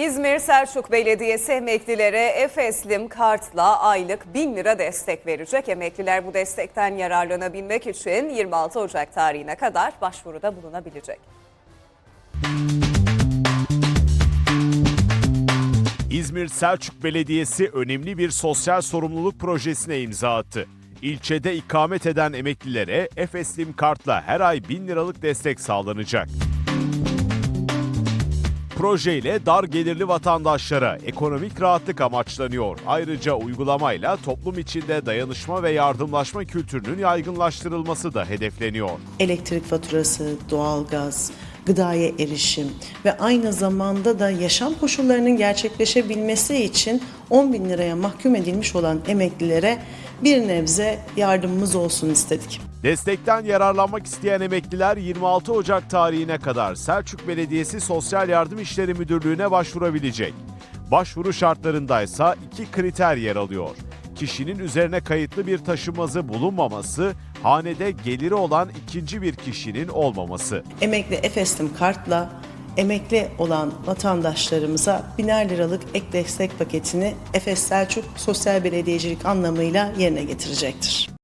İzmir Selçuk Belediyesi emeklilere Efeslim kartla aylık 1000 lira destek verecek. Emekliler bu destekten yararlanabilmek için 26 Ocak tarihine kadar başvuruda bulunabilecek. İzmir Selçuk Belediyesi önemli bir sosyal sorumluluk projesine imza attı. İlçede ikamet eden emeklilere Efeslim kartla her ay 1000 liralık destek sağlanacak. Projeyle dar gelirli vatandaşlara ekonomik rahatlık amaçlanıyor. Ayrıca uygulamayla toplum içinde dayanışma ve yardımlaşma kültürünün yaygınlaştırılması da hedefleniyor. elektrik faturası, doğalgaz, gıdaya erişim ve aynı zamanda da yaşam koşullarının gerçekleşebilmesi için 10 bin liraya mahkum edilmiş olan emeklilere bir nebze yardımımız olsun istedik. Destekten yararlanmak isteyen emekliler 26 Ocak tarihine kadar Selçuk Belediyesi Sosyal Yardım İşleri Müdürlüğü'ne başvurabilecek. Başvuru şartlarındaysa iki kriter yer alıyor. Kişinin üzerine kayıtlı bir taşınmazı bulunmaması, hanede geliri olan ikinci bir kişinin olmaması. Emekli Efes'tim kartla emekli olan vatandaşlarımıza biner liralık ek destek paketini Efes Selçuk Sosyal Belediyecilik anlamıyla yerine getirecektir.